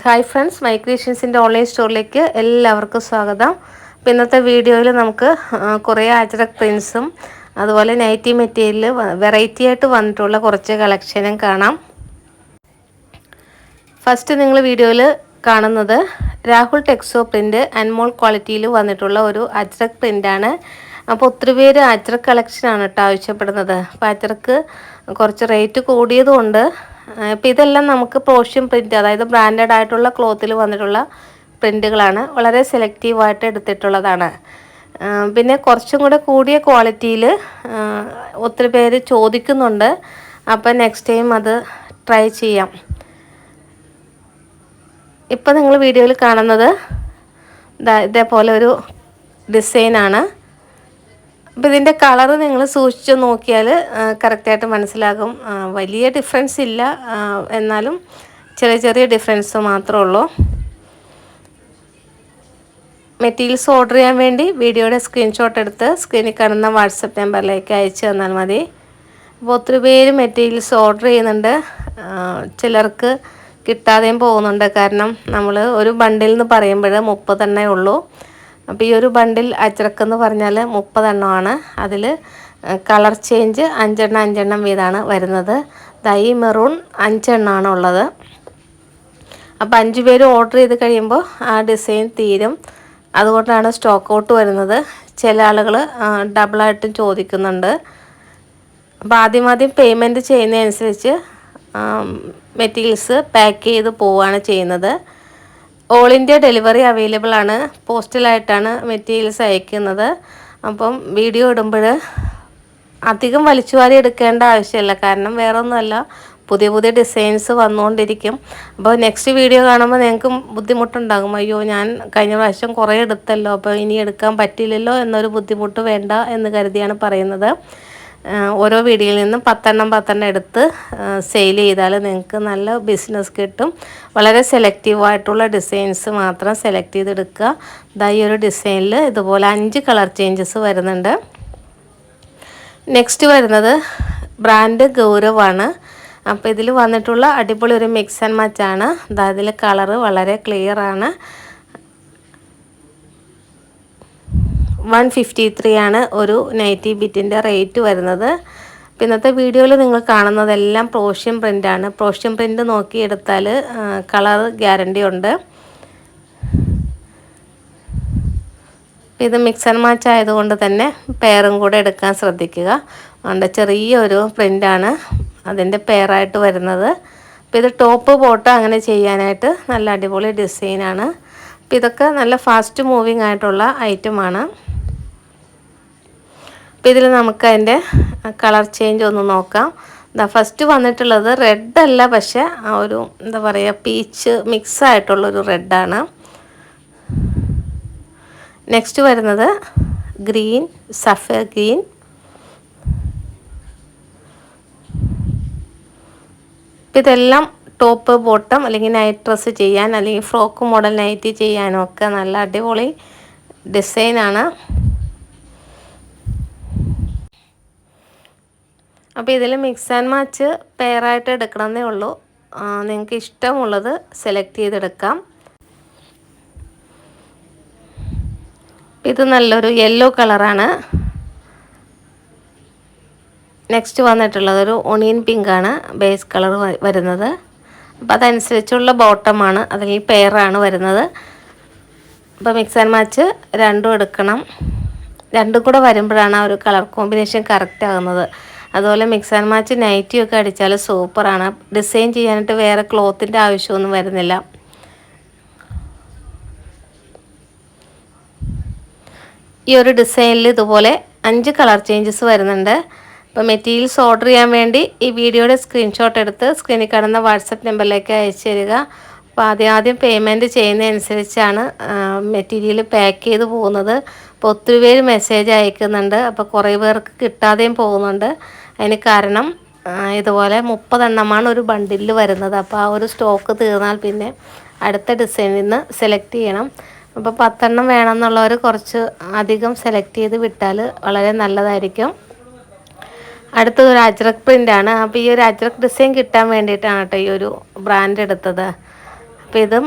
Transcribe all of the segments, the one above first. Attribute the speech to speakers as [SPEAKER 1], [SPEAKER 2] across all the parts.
[SPEAKER 1] Hi friends my ക്രിയേഷൻസിന്റെ online സ്റ്റോറിലേക്ക് എല്ലാവർക്കും സ്വാഗതം. അപ്പോൾ ഇന്നത്തെ വീഡിയോയിൽ നമുക്ക് കുറേ ആചരക് പ്രിൻസും അതുപോലെ നൈറ്റി മെറ്റീരിയൽ വെറൈറ്റി ആയിട്ട് വന്നിട്ടുള്ള കുറച്ച് കളക്ഷനും കാണാം. ഫസ്റ്റ് നിങ്ങൾ വീഡിയോയിൽ കാണുന്നത് രാഹുൽ ടെക്സോ പ്രിന്റ് അൻമോൾ ക്വാളിറ്റിയിൽ വന്നിട്ടുള്ള ഒരു അജ്രക് പ്രിന്റാണ് അപ്പോൾ ഒത്തിരി പേര് അജ്രക് കളക്ഷനാണ് കേട്ടോ ആവശ്യപ്പെടുന്നത്. അപ്പോൾ അജ്രക്ക് കുറച്ച് റേറ്റ് കൂടിയതുകൊണ്ട് ഇപ്പോൾ ഇതെല്ലാം നമുക്ക് പോഷൻ പ്രിന്റ് അതായത് ബ്രാൻഡഡ് ആയിട്ടുള്ള ക്ലോത്തിൽ വന്നിട്ടുള്ള പ്രിന്റുകളാണ് വളരെ സെലക്റ്റീവായിട്ട് എടുത്തിട്ടുള്ളതാണ്. പിന്നെ കുറച്ചും കൂടെ കൂടിയ ക്വാളിറ്റിയിൽ ഒത്തിരി പേര് ചോദിക്കുന്നുണ്ട്. അപ്പോൾ നെക്സ്റ്റ് ടൈം അത് ട്രൈ ചെയ്യാം. ഇപ്പം നിങ്ങൾ വീഡിയോയിൽ കാണുന്നത് ഇതേപോലെ ഒരു ഡിസൈനാണ് അപ്പോൾ ഇതിന്റെ കളറ് നിങ്ങൾ സൂക്ഷിച്ച് നോക്കിയാൽ കറക്റ്റായിട്ട് മനസ്സിലാകും. വലിയ ഡിഫറൻസ് ഇല്ല. എന്നാലും ചെറിയ ചെറിയ ഡിഫറൻസ് മാത്രമേ ഉള്ളൂ. മെറ്റീരിയൽസ് ഓർഡർ ചെയ്യാൻ വേണ്ടി വീഡിയോയുടെ സ്ക്രീൻഷോട്ട് എടുത്ത് സ്ക്രീനിൽ കാണുന്ന വാട്സപ്പ് നമ്പറിലേക്ക് അയച്ചു തന്നാൽ മതി. അപ്പോൾ ഒത്തിരി പേര് മെറ്റീരിയൽസ് ഓർഡർ ചെയ്യുന്നുണ്ട്. ചിലർക്ക് കിട്ടാതെയും പോകുന്നുണ്ട്. കാരണം നമ്മൾ ഒരു ബണ്ടിൽ എന്ന് പറയുമ്പോൾ മുപ്പതെണ്ണേ ഉള്ളൂ. അപ്പോൾ ഈ ഒരു ബണ്ടിൽ അച്ചടക്കെന്ന് പറഞ്ഞാൽ മുപ്പതെണ്ണമാണ്. അതിൽ കളർ ചേഞ്ച് അഞ്ചെണ്ണം അഞ്ചെണ്ണം വീതമാണ് വരുന്നത്. ദൈ മെറൂൺ അഞ്ചെണ്ണമാണ് ഉള്ളത്. അപ്പോൾ അഞ്ച് പേര് ഓർഡർ ചെയ്ത് കഴിയുമ്പോൾ ആ ഡിസൈൻ തീരും. അതുകൊണ്ടാണ് സ്റ്റോക്ക് ഔട്ട് വരുന്നത്. ചില ആളുകൾ ഡബിളായിട്ടും ചോദിക്കുന്നുണ്ട്. അപ്പോൾ ആദ്യം ആദ്യം പേയ്മെന്റ് ചെയ്യുന്നതനുസരിച്ച് മെറ്റീരിയൽസ് പാക്ക് ചെയ്ത് പോവുകയാണ് ചെയ്യുന്നത്. ഓൾ ഇന്ത്യ ഡെലിവറി അവൈലബിൾ ആണ്. പോസ്റ്റലായിട്ടാണ് മെറ്റീരിയൽസ് അയക്കുന്നത്. അപ്പം വീഡിയോ ഇടുമ്പോൾ അധികം വലിച്ചു വാരി എടുക്കേണ്ട ആവശ്യമില്ല. കാരണം വേറെ ഒന്നുമല്ല പുതിയ പുതിയ ഡിസൈൻസ് വന്നുകൊണ്ടിരിക്കും. അപ്പോൾ നെക്സ്റ്റ് വീഡിയോ കാണുമ്പോൾ നിങ്ങൾക്ക് ബുദ്ധിമുട്ടുണ്ടാകും. അയ്യോ ഞാൻ കഴിഞ്ഞ പ്രാവശ്യം കുറേ എടുത്തല്ലോ. അപ്പോൾ ഇനി എടുക്കാൻ പറ്റില്ലല്ലോ എന്നൊരു ബുദ്ധിമുട്ട് വേണ്ട എന്ന് കരുതിയാണ് പറയുന്നത്. ഓരോ വീഡിയോയിൽ നിന്നും പത്തെണ്ണം പത്തെണ്ണം എടുത്ത് സെയിൽ ചെയ്താൽ നിങ്ങൾക്ക് നല്ല ബിസിനസ് കിട്ടും. വളരെ സെലക്റ്റീവായിട്ടുള്ള ഡിസൈൻസ് മാത്രം സെലക്ട് ചെയ്തെടുക്കുക. ഇതാ ഈ ഒരു ഡിസൈനിൽ ഇതുപോലെ അഞ്ച് കളർ ചേഞ്ചസ് വരുന്നുണ്ട്. നെക്സ്റ്റ് വരുന്നത് ബ്രാൻഡ് ഗൗരവാണ്. അപ്പോൾ ഇതിൽ വന്നിട്ടുള്ള അടിപൊളി ഒരു മിക്സ് ആൻഡ് മാച്ചാണ് അതായത് കളറ് വളരെ ക്ലിയർ ആണ് വൺ ഫിഫ്റ്റി ത്രീ ആണ് ഒരു നൈറ്റി ബിറ്റിന്റെ റേറ്റ് വരുന്നത്. അപ്പോൾ ഇന്നത്തെ വീഡിയോയിൽ നിങ്ങൾ കാണുന്നതെല്ലാം പ്രോഷ്യൻ പ്രിന്റാണ് പ്രോഷ്യം പ്രിന്റ് നോക്കിയെടുത്താൽ കളർ ഗ്യാരണ്ടി ഉണ്ട്. ഇത് മിക്സ് ആൻഡ് മാച്ച് ആയതുകൊണ്ട് തന്നെ പെയറും കൂടെ എടുക്കാൻ ശ്രദ്ധിക്കുക. അതുകൊണ്ട് ചെറിയൊരു പ്രിന്റാണ് അതിന്റെ പെയറായിട്ട് വരുന്നത്. അപ്പോൾ ഇത് ടോപ്പ് ബോട്ട് അങ്ങനെ ചെയ്യാനായിട്ട് നല്ല അടിപൊളി ഡിസൈനാണ് അപ്പോൾ ഇതൊക്കെ നല്ല ഫാസ്റ്റ് മൂവിങ് ആയിട്ടുള്ള ഐറ്റമാണ് അപ്പോൾ ഇതിൽ നമുക്ക് അതിന്റെ കളർ ചേഞ്ച് ഒന്ന് നോക്കാം. ദാ ഫസ്റ്റ് വന്നിട്ടുള്ളത് റെഡ് അല്ല പക്ഷേ ആ ഒരു എന്താ പറയുക പീച്ച് മിക്സ് ആയിട്ടുള്ളൊരു റെഡാണ് നെക്സ്റ്റ് വരുന്നത് ഗ്രീൻ സഫയർ ഗ്രീൻ ഇതെല്ലാം ടോപ്പ് ബോട്ടം അല്ലെങ്കിൽ നൈറ്റ് ഡ്രസ്സ് ചെയ്യാൻ അല്ലെങ്കിൽ ഫ്രോക്ക് മോഡൽ നൈറ്റി ചെയ്യാനും ഒക്കെ നല്ല അടിപൊളി ഡിസൈനാണ് അപ്പോൾ ഇതിൽ മിക്സ് ആൻഡ് മാച്ച് പെയറായിട്ട് എടുക്കണമെന്നേ ഉള്ളൂ. നിങ്ങൾക്ക് ഇഷ്ടമുള്ളത് സെലക്ട് ചെയ്തെടുക്കാം. ഇത് നല്ലൊരു യെല്ലോ കളറാണ് നെക്സ്റ്റ് വന്നിട്ടുള്ളത് ഒരു ഒണിയൻ പിങ്കാണ് ബേസ് കളർ വരുന്നത്. അപ്പോൾ അതനുസരിച്ചുള്ള ബോട്ടമാണ് അല്ലെങ്കിൽ പെയറാണ് വരുന്നത്. അപ്പോൾ മിക്സ് ആൻഡ് മാച്ച് രണ്ടും എടുക്കണം. രണ്ടും കൂടെ വരുമ്പോഴാണ് ആ ഒരു കളർ കോമ്പിനേഷൻ കറക്റ്റ് ആകുന്നത്. അതുപോലെ മിക്സ് ആൻഡ് മാച്ച് നൈറ്റിയൊക്കെ അടിച്ചാൽ സൂപ്പറാണ്. ഡിസൈൻ ചെയ്യാനായിട്ട് വേറെ ക്ലോത്തിന്റെ ആവശ്യമൊന്നും വരുന്നില്ല. ഈ ഒരു ഡിസൈനിൽ ഇതുപോലെ അഞ്ച് കളർ ചേഞ്ചസ് വരുന്നുണ്ട്. അപ്പോൾ മെറ്റീരിയൽസ് ഓർഡർ ചെയ്യാൻ വേണ്ടി ഈ വീഡിയോയുടെ സ്ക്രീൻഷോട്ട് എടുത്ത് സ്ക്രീനിൽ കാണുന്ന വാട്സപ്പ് നമ്പറിലേക്ക് അയച്ചു തരിക. അപ്പോൾ ആദ്യം ആദ്യം പേയ്മെന്റ് ചെയ്യുന്നതനുസരിച്ചാണ് മെറ്റീരിയൽ പാക്ക് ചെയ്ത് പോകുന്നത്. അപ്പോൾ ഒത്തിരി പേര് മെസ്സേജ് അയക്കുന്നുണ്ട്. അപ്പോൾ കുറേ പേർക്ക് കിട്ടാതെയും പോകുന്നുണ്ട്. അതിന് കാരണം ഇതുപോലെ മുപ്പതെണ്ണമാണ് ഒരു ബണ്ടിലിൽ വരുന്നത്. അപ്പോൾ ആ ഒരു സ്റ്റോക്ക് തീർന്നാൽ പിന്നെ അടുത്ത ഡിസൈനിൽ നിന്ന് സെലക്ട് ചെയ്യണം. അപ്പോൾ പത്തെണ്ണം വേണമെന്നുള്ളവർ കുറച്ച് അധികം സെലക്ട് ചെയ്ത് വിട്ടാൽ വളരെ നല്ലതായിരിക്കും. അടുത്തത് ഒരു അജ്രക് പ്രിന്റാണ് അപ്പോൾ ഈ ഒരു അജ്രക് ഡിസൈൻ കിട്ടാൻ വേണ്ടിയിട്ടാണ് കേട്ടോ ഈ ഒരു ബ്രാൻഡ് എടുത്തത്. അപ്പോൾ ഇതും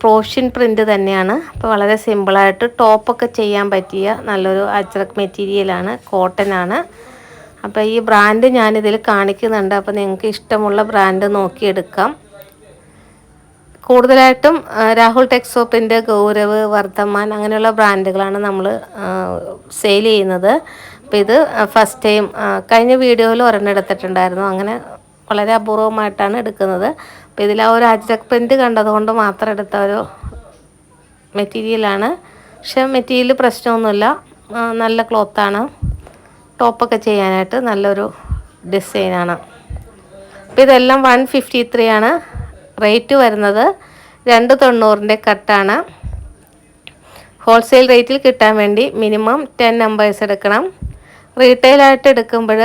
[SPEAKER 1] പ്രോഷ്യൻ പ്രിന്റ് തന്നെയാണ്. അപ്പോൾ വളരെ സിമ്പിളായിട്ട് ടോപ്പൊക്കെ ചെയ്യാൻ പറ്റിയ നല്ലൊരു അജ്രക് മെറ്റീരിയലാണ് കോട്ടൺ ആണ്. അപ്പോൾ ഈ ബ്രാൻഡ് ഞാനിതിൽ കാണിക്കുന്നുണ്ട്. അപ്പോൾ നിങ്ങൾക്ക് ഇഷ്ടമുള്ള ബ്രാൻഡ് നോക്കിയെടുക്കാം. കൂടുതലായിട്ടും രാഹുൽ ടെക്സോപ്പിന്റെ ഗൗരവ് വർദ്ധമാൻ അങ്ങനെയുള്ള ബ്രാൻഡുകളാണ് നമ്മൾ സെയിൽ ചെയ്യുന്നത്. അപ്പോൾ ഇത് ഫസ്റ്റ് ടൈം കഴിഞ്ഞ വീഡിയോയിൽ ഒരെണ്ണം എടുത്തിട്ടുണ്ടായിരുന്നു. അങ്ങനെ വളരെ അപൂർവമായിട്ടാണ് എടുക്കുന്നത്. അപ്പോൾ ഇതിൽ ആ ഒരു അജക് പ്രിന്റ് കണ്ടതുകൊണ്ട് മാത്രം എടുത്ത ഒരു മെറ്റീരിയലാണ് പക്ഷേ മെറ്റീരിയൽ പ്രശ്നമൊന്നുമില്ല. നല്ല ക്ലോത്താണ് ടോപ്പൊക്കെ ചെയ്യാനായിട്ട് നല്ലൊരു ഡിസൈനാണ്. അപ്പോൾ ഇതെല്ലാം വൺ ഫിഫ്റ്റി ത്രീ ആണ്. റേറ്റ് വരുന്നത് രണ്ട് തൊണ്ണൂറിന്റെ കട്ടാണ്. ഹോൾസെയിൽ റേറ്റിൽ കിട്ടാൻ വേണ്ടി മിനിമം ടെൻ നമ്പേഴ്സ് എടുക്കണം. റീറ്റെയിലായിട്ട് എടുക്കുമ്പോൾ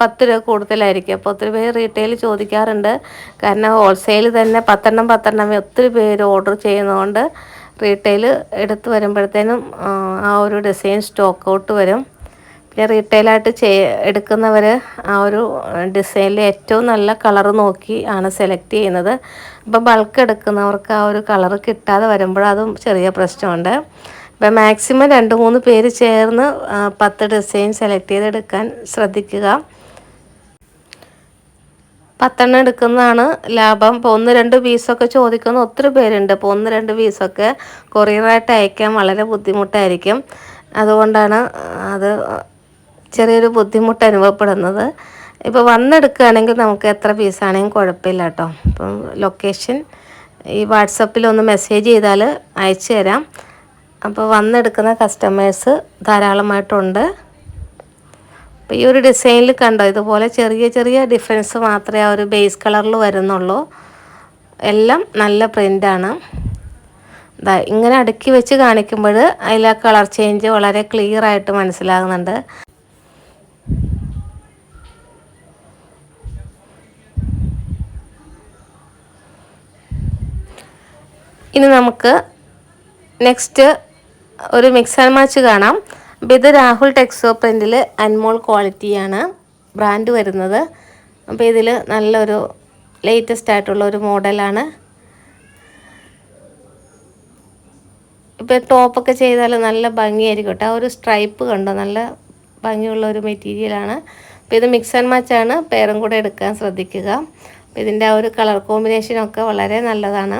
[SPEAKER 1] പത്ത് രൂപ കൂടുതലായിരിക്കും. അപ്പോൾ ഒത്തിരി പേര് റീറ്റെയിൽ ചോദിക്കാറുണ്ട്. കാരണം ഹോൾസെയിൽ തന്നെ പത്തെണ്ണം പത്തെണ്ണം ഒത്തിരി പേര് ഓർഡർ ചെയ്യുന്നതുകൊണ്ട് റീറ്റെയിൽ എടുത്ത് വരുമ്പോഴത്തേനും ആ ഒരു ഡിസൈൻ സ്റ്റോക്ക് ഔട്ട് വരും. റീറ്റെയിലായിട്ട് ചെയ് എടുക്കുന്നവർ ആ ഒരു ഡിസൈനിൽ ഏറ്റവും നല്ല കളർ നോക്കി ആണ് സെലക്ട് ചെയ്യുന്നത്. അപ്പോൾ ബൾക്ക് എടുക്കുന്നവർക്ക് ആ ഒരു കളർ കിട്ടാതെ വരുമ്പോൾ അതും ചെറിയ പ്രശ്നമുണ്ട്. അപ്പോൾ മാക്സിമം രണ്ട് മൂന്ന് പേര് ചേർന്ന് പത്ത് ഡിസൈൻ സെലക്ട് ചെയ്തെടുക്കാൻ ശ്രദ്ധിക്കുക. പത്തെണ്ണം എടുക്കുന്നതാണ് ലാഭം. ഇപ്പോൾ ഒന്ന് രണ്ട് പീസൊക്കെ ചോദിക്കുന്ന ഒത്തിരി പേരുണ്ട്. ഇപ്പോൾ ഒന്ന് രണ്ട് പീസൊക്കെ കൊറിയറായിട്ട് അയക്കാൻ വളരെ ബുദ്ധിമുട്ടായിരിക്കും. അതുകൊണ്ടാണ് അത് ചെറിയൊരു ബുദ്ധിമുട്ട് അനുഭവപ്പെടുന്നത്. ഇപ്പോൾ വന്നെടുക്കുകയാണെങ്കിൽ നമുക്ക് എത്ര പീസാണെങ്കിലും കുഴപ്പമില്ല കേട്ടോ അപ്പം ലൊക്കേഷൻ ഈ വാട്സപ്പിൽ ഒന്ന് മെസ്സേജ് ചെയ്താൽ അയച്ചു തരാം. അപ്പോൾ വന്നെടുക്കുന്ന കസ്റ്റമേഴ്സ് ധാരാളമായിട്ടുണ്ട്. അപ്പോൾ ഈ ഒരു ഡിസൈനിൽ കണ്ടോ? ഇതുപോലെ ചെറിയ ചെറിയ ഡിഫറൻസ് മാത്രമേ ആ ഒരു ബേസ് കളറിൽ വരുന്നുള്ളൂ. എല്ലാം നല്ല പ്രിന്റാണ് ഇങ്ങനെ അടുക്കി വെച്ച് കാണിക്കുമ്പോൾ അതിലെ കളർ ചേഞ്ച് വളരെ ക്ലിയർ ആയിട്ട് മനസ്സിലാകുന്നുണ്ട്. ഇനി നമുക്ക് നെക്സ്റ്റ് ഒരു മിക്സ് ആൻഡ് മാച്ച് കാണാം. അപ്പോൾ ഇത് രാഹുൽ ടെക്സോ പ്രിന്റിൽ അൻമോൾ ക്വാളിറ്റിയാണ് ബ്രാൻഡ് വരുന്നത്. അപ്പോൾ ഇതിൽ നല്ലൊരു ലേറ്റസ്റ്റ് ആയിട്ടുള്ള ഒരു മോഡലാണ് ഇപ്പോൾ ടോപ്പൊക്കെ ചെയ്താൽ നല്ല ഭംഗിയായിരിക്കും കേട്ടോ. ആ ഒരു സ്ട്രൈപ്പ് കണ്ടോ? നല്ല ഭംഗിയുള്ള ഒരു മെറ്റീരിയലാണ് അപ്പോൾ ഇത് മിക്സ് ആൻഡ് മാച്ചാണ് പേരും കൂടെ എടുക്കാൻ ശ്രദ്ധിക്കുക. അപ്പോൾ ഇതിന്റെ ആ ഒരു കളർ കോമ്പിനേഷനൊക്കെ വളരെ നല്ലതാണ്.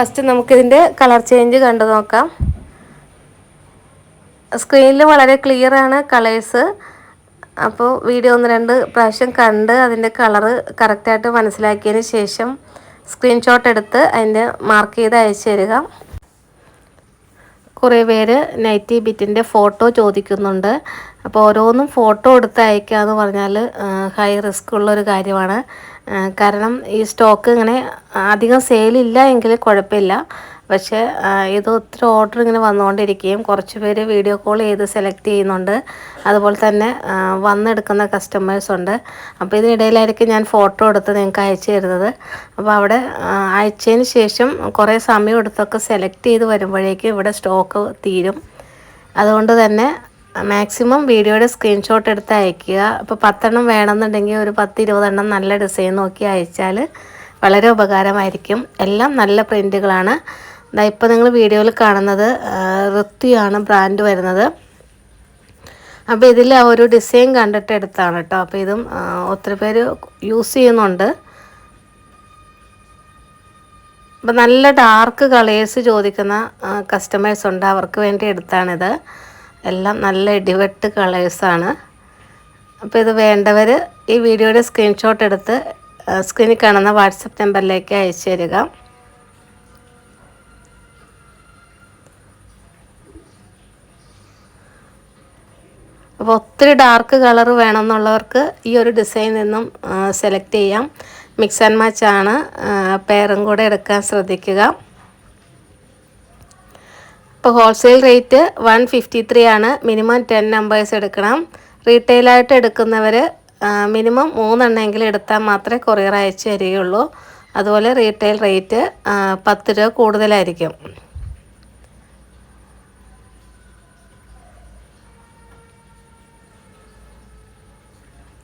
[SPEAKER 1] ഫസ്റ്റ് നമുക്കിതിന്റെ കളർ ചേഞ്ച് കണ്ടു നോക്കാം. സ്ക്രീനിൽ വളരെ ക്ലിയർ ആണ് കളേഴ്സ് അപ്പോൾ വീഡിയോ ഒന്ന് രണ്ട് പ്രാവശ്യം കണ്ട് അതിന്റെ കളറ് കറക്റ്റായിട്ട് മനസ്സിലാക്കിയതിന് ശേഷം സ്ക്രീൻഷോട്ട് എടുത്ത് അതിന്റെ മാർക്ക് ചെയ്ത് അയച്ചു തരിക. കുറേ പേര് നൈറ്റി ബിറ്റിന്റെ ഫോട്ടോ ചോദിക്കുന്നുണ്ട്. അപ്പോൾ ഓരോന്നും ഫോട്ടോ എടുത്ത് അയക്കുക എന്ന് പറഞ്ഞാൽ ഹൈ റിസ്ക് ഉള്ളൊരു കാര്യമാണ്. കാരണം ഈ സ്റ്റോക്ക് ഇങ്ങനെ അധികം സെയിലില്ല എങ്കിൽ കുഴപ്പമില്ല. പക്ഷേ ഇത് ഒത്തിരി ഓർഡർ ഇങ്ങനെ വന്നുകൊണ്ടിരിക്കുകയും കുറച്ച് പേര് വീഡിയോ കോൾ ചെയ്ത് സെലക്ട് ചെയ്യുന്നുണ്ട്. അതുപോലെ തന്നെ വന്നെടുക്കുന്ന കസ്റ്റമേഴ്സ് ഉണ്ട്. അപ്പോൾ ഇതിനിടയിലായിരിക്കും ഞാൻ ഫോട്ടോ എടുത്ത് നിങ്ങൾക്ക് അയച്ചു തരുന്നത്. അപ്പോൾ അവിടെ അയച്ചതിന് ശേഷം കുറേ സമയം എടുത്തൊക്കെ സെലക്ട് ചെയ്ത് വരുമ്പോഴേക്കും ഇവിടെ സ്റ്റോക്ക് തീരും. അതുകൊണ്ട് തന്നെ മാക്സിമം വീഡിയോയുടെ സ്ക്രീൻഷോട്ട് എടുത്ത് അയക്കുക അപ്പോൾ പത്തെണ്ണം വേണമെന്നുണ്ടെങ്കിൽ ഒരു പത്ത് ഇരുപതെണ്ണം നല്ല ഡിസൈൻ നോക്കി അയച്ചാൽ വളരെ ഉപകാരമായിരിക്കും. എല്ലാം നല്ല പ്രിന്റുകളാണ് ഇതാ ഇപ്പോൾ നിങ്ങൾ വീഡിയോയിൽ കാണുന്നത് റിത്തിയാണ് ബ്രാൻഡ് വരുന്നത്. അപ്പോൾ ഇതിൽ ഒരു ഡിസൈൻ കണ്ടിട്ട് എടുത്താണ് കേട്ടോ. അപ്പോൾ ഇതും ഒത്തിരി പേര് യൂസ് ചെയ്യുന്നുണ്ട്. അപ്പം നല്ല ഡാർക്ക് കളേഴ്സ് ചോദിക്കുന്ന കസ്റ്റമേഴ്സ് ഉണ്ട്. അവർക്ക് വേണ്ടി എടുത്താണിത്. എല്ലാം നല്ല ഇടിവെട്ട് കളേഴ്സാണ് അപ്പോൾ ഇത് വേണ്ടവർ ഈ വീഡിയോയുടെ സ്ക്രീൻഷോട്ട് എടുത്ത് സ്ക്രീനിൽ കാണുന്ന വാട്സപ്പ് നമ്പറിലേക്ക് അയച്ചു തരിക. അപ്പോൾ ഒത്തിരി ഡാർക്ക് കളർ വേണമെന്നുള്ളവർക്ക് ഈ ഒരു ഡിസൈൻ നിന്നും സെലക്ട് ചെയ്യാം. മിക്സ് ആൻഡ് മാച്ച് ആണ്. പേരും കൂടെ എടുക്കാൻ ശ്രദ്ധിക്കുക. ഇപ്പോൾ wholesale rate one fifty three ആണ്. മിനിമം ടെൻ നമ്പേഴ്സ് എടുക്കണം. റീറ്റെയിലായിട്ട് എടുക്കുന്നവർ മിനിമം മൂന്നെണ്ണമെങ്കിലും എടുത്താൽ മാത്രമേ കൊറിയർ അയച്ചു തരികയുള്ളൂ. അതുപോലെ റീറ്റെയിൽ റേറ്റ് പത്ത് രൂപ കൂടുതലായിരിക്കും.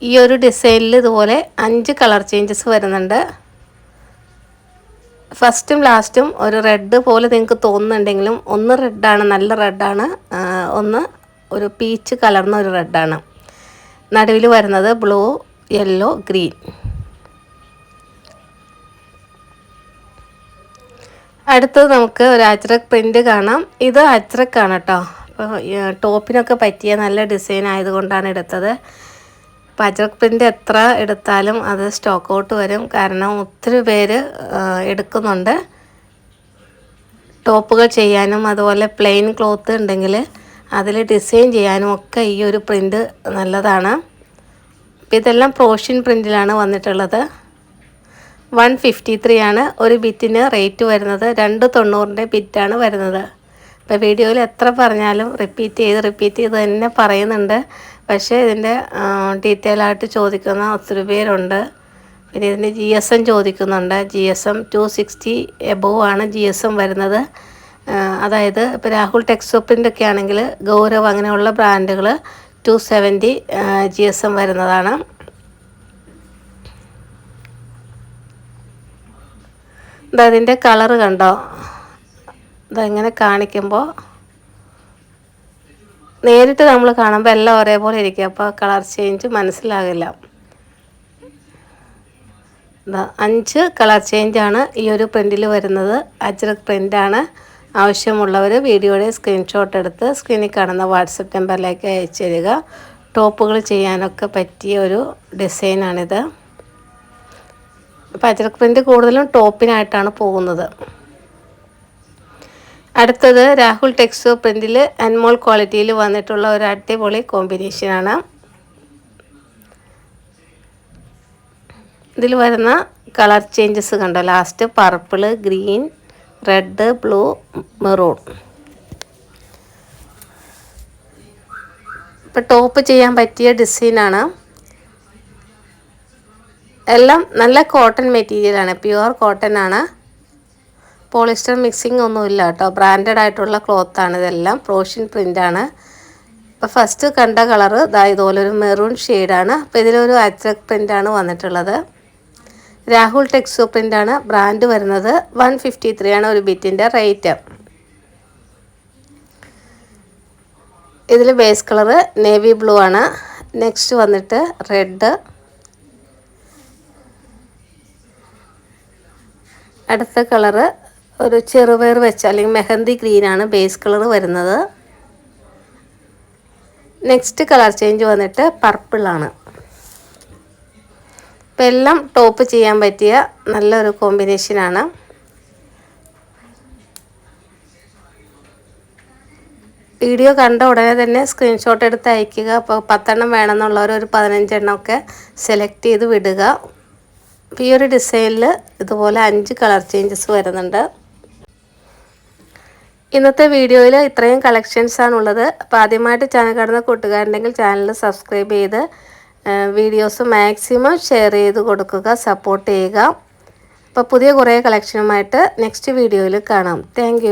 [SPEAKER 1] ഈ ഒരു ഡിസൈനിൽ ഇതുപോലെ അഞ്ച് കളർ ചേഞ്ചസ് വരുന്നുണ്ട്. ഫസ്റ്റും ലാസ്റ്റും ഒരു റെഡ് പോലെ നിങ്ങൾക്ക് തോന്നുന്നുണ്ടെങ്കിലും ഒന്ന് റെഡാണ് നല്ല റെഡാണ്. ഒന്ന് ഒരു പീച്ച് കലർന്ന ഒരു റെഡാണ്. നടുവിൽ വരുന്നത് ബ്ലൂ യെല്ലോ ഗ്രീൻ. അടുത്തത് നമുക്ക് ഒരു അജ്രക് പ്രിന്റ് കാണാം. ഇത് അജ്രക്കാണ് കേട്ടോ. അപ്പോൾ ടോപ്പിനൊക്കെ പറ്റിയ നല്ല ഡിസൈൻ ആയതുകൊണ്ടാണ് എടുത്തത്. പ്രിന്റ് എത്ര എടുത്താലും അത് സ്റ്റോക്ക് ഔട്ട് വരും. കാരണം ഒത്തിരി പേര് എടുക്കുന്നുണ്ട്. ടോപ്പുകൾ ചെയ്യാനും അതുപോലെ പ്ലെയിൻ ക്ലോത്ത് ഉണ്ടെങ്കിൽ അതിൽ ഡിസൈൻ ചെയ്യാനും ഒക്കെ ഈ ഒരു പ്രിന്റ് നല്ലതാണ്. ഇതെല്ലാം പ്രോഷ്യൻ പ്രിന്റിലാണ് വന്നിട്ടുള്ളത്. വൺ ഫിഫ്റ്റി ത്രീ ആണ്. ഒരു ബിറ്റിന് റേറ്റ് വരുന്നത് രണ്ട് തൊണ്ണൂറിന്റെ ബിറ്റാണ് വരുന്നത്. ഇപ്പോൾ വീഡിയോയിൽ എത്ര പറഞ്ഞാലും റിപ്പീറ്റ് ചെയ്ത് റിപ്പീറ്റ് ചെയ്ത് തന്നെ പറയുന്നുണ്ട്. പക്ഷേ ഇതിന്റെ ഡീറ്റെയിൽ ആയിട്ട് ചോദിക്കുന്ന ഒത്തിരി പേരുണ്ട്. പിന്നെ ഇതിന്റെ ജി എസ് എം ചോദിക്കുന്നുണ്ട്. G S M two sixty above ആണ് ജി എസ് എം വരുന്നത്. അതായത് ഇപ്പോൾ രാഹുൽ ടെക്സോപ്പിന്റെ ഒക്കെ ആണെങ്കിൽ ഗൗരവ് അങ്ങനെയുള്ള ബ്രാൻഡുകൾ two seventy G S M വരുന്നതാണ്. ഇതതിന്റെ കളറ് കണ്ടോ? ഇതെങ്ങനെ കാണിക്കുമ്പോൾ നേരിട്ട് നമ്മൾ കാണുമ്പോൾ എല്ലാം ഒരേപോലെ ഇരിക്കും. അപ്പോൾ കളർ ചേഞ്ച് മനസ്സിലാകില്ല. അഞ്ച് കളർ ചേഞ്ചാണ് ഈ ഒരു പ്രിന്റിൽ വരുന്നത്. അജ്രക് പ്രിന്റാണ് ആവശ്യമുള്ളവർ വീഡിയോയുടെ സ്ക്രീൻഷോട്ട് എടുത്ത് സ്ക്രീനിൽ കാണുന്ന വാട്സപ്പ് നമ്പറിലേക്ക് അയച്ചു തരിക ടോപ്പുകൾ ചെയ്യാനൊക്കെ പറ്റിയ ഒരു ഡിസൈനാണിത് അപ്പോൾ അജ്രക് പ്രിന്റ് കൂടുതലും ടോപ്പിനായിട്ടാണ് പോകുന്നത്. അടുത്തത് രാഹുൽ ടെക്സ്റ്റോ പ്രിന്റിൽ അൻമോൾ ക്വാളിറ്റിയിൽ വന്നിട്ടുള്ള ഒരു അടിപൊളി കോമ്പിനേഷനാണ് ഇതിൽ വരുന്ന കളർ ചേഞ്ചസ് കണ്ടോ? Last purple green red blue maroon ഇപ്പം ടോപ്പ് ചെയ്യാൻ പറ്റിയ ഡിസൈനാണ് എല്ലാം നല്ല കോട്ടൺ മെറ്റീരിയലാണ് പ്യുവർ കോട്ടൺ ആണ്. പോളിസ്റ്റർ മിക്സിംഗ് ഒന്നുമില്ല കേട്ടോ. ബ്രാൻഡഡ് ആയിട്ടുള്ള ക്ലോത്ത് ക്ലോത്താണ് ഇതെല്ലാം. പ്രോഷ്യൻ ആണ്. അപ്പോൾ ഫസ്റ്റ് കണ്ട കളറ് ഇതാ ഒരു മെറൂൺ ഷെയ്ഡാണ് അപ്പോൾ ഇതിലൊരു അച്രക് പ്രിന്റാണ് വന്നിട്ടുള്ളത്. രാഹുൽ ടെക്സോ പ്രിന്റാണ് ബ്രാൻഡ് വരുന്നത്. വൺ ഫിഫ്റ്റി ത്രീ ആണ് ഒരു ബിറ്റിന്റെ റേറ്റ് ഇതിൽ ബേസ് കളറ് നേവി ബ്ലൂ ആണ്. നെക്സ്റ്റ് വന്നിട്ട് റെഡ് അടുത്ത കളറ് ഒരു ചെറുപയർ വെച്ച അല്ലെങ്കിൽ മെഹന്തി ഗ്രീനാണ് ബേസ് കളർ വരുന്നത്. നെക്സ്റ്റ് കളർ ചേഞ്ച് വന്നിട്ട് പർപ്പിളാണ് ഇപ്പം എല്ലാം ടോപ്പ് ചെയ്യാൻ പറ്റിയ നല്ലൊരു കോമ്പിനേഷനാണ് വീഡിയോ കണ്ട ഉടനെ തന്നെ സ്ക്രീൻഷോട്ട് എടുത്ത് അയക്കുക. അപ്പോൾ പത്തെണ്ണം വേണമെന്നുള്ളവർ ഒരു പതിനഞ്ചെണ്ണമൊക്കെ സെലക്ട് ചെയ്ത് വിടുക. ഈ ഒരു ഡിസൈനിൽ ഇതുപോലെ അഞ്ച് കളർ ചേഞ്ചസ് വരുന്നുണ്ട്. ഇന്നത്തെ വീഡിയോയിൽ ഇത്രയും കളക്ഷൻസ് ആണുള്ളത്. അപ്പോൾ ആദ്യമായിട്ട് ചാനൽ കാണുന്ന കൂട്ടുകാരുണ്ടെങ്കിൽ ചാനൽ സബ്സ്ക്രൈബ് ചെയ്ത് വീഡിയോസ് മാക്സിമം ഷെയർ ചെയ്ത് കൊടുക്കുക സപ്പോർട്ട് ചെയ്യുക. അപ്പോൾ പുതിയ കുറേ കളക്ഷനുമായിട്ട് നെക്സ്റ്റ് വീഡിയോയിൽ കാണാം. താങ്ക്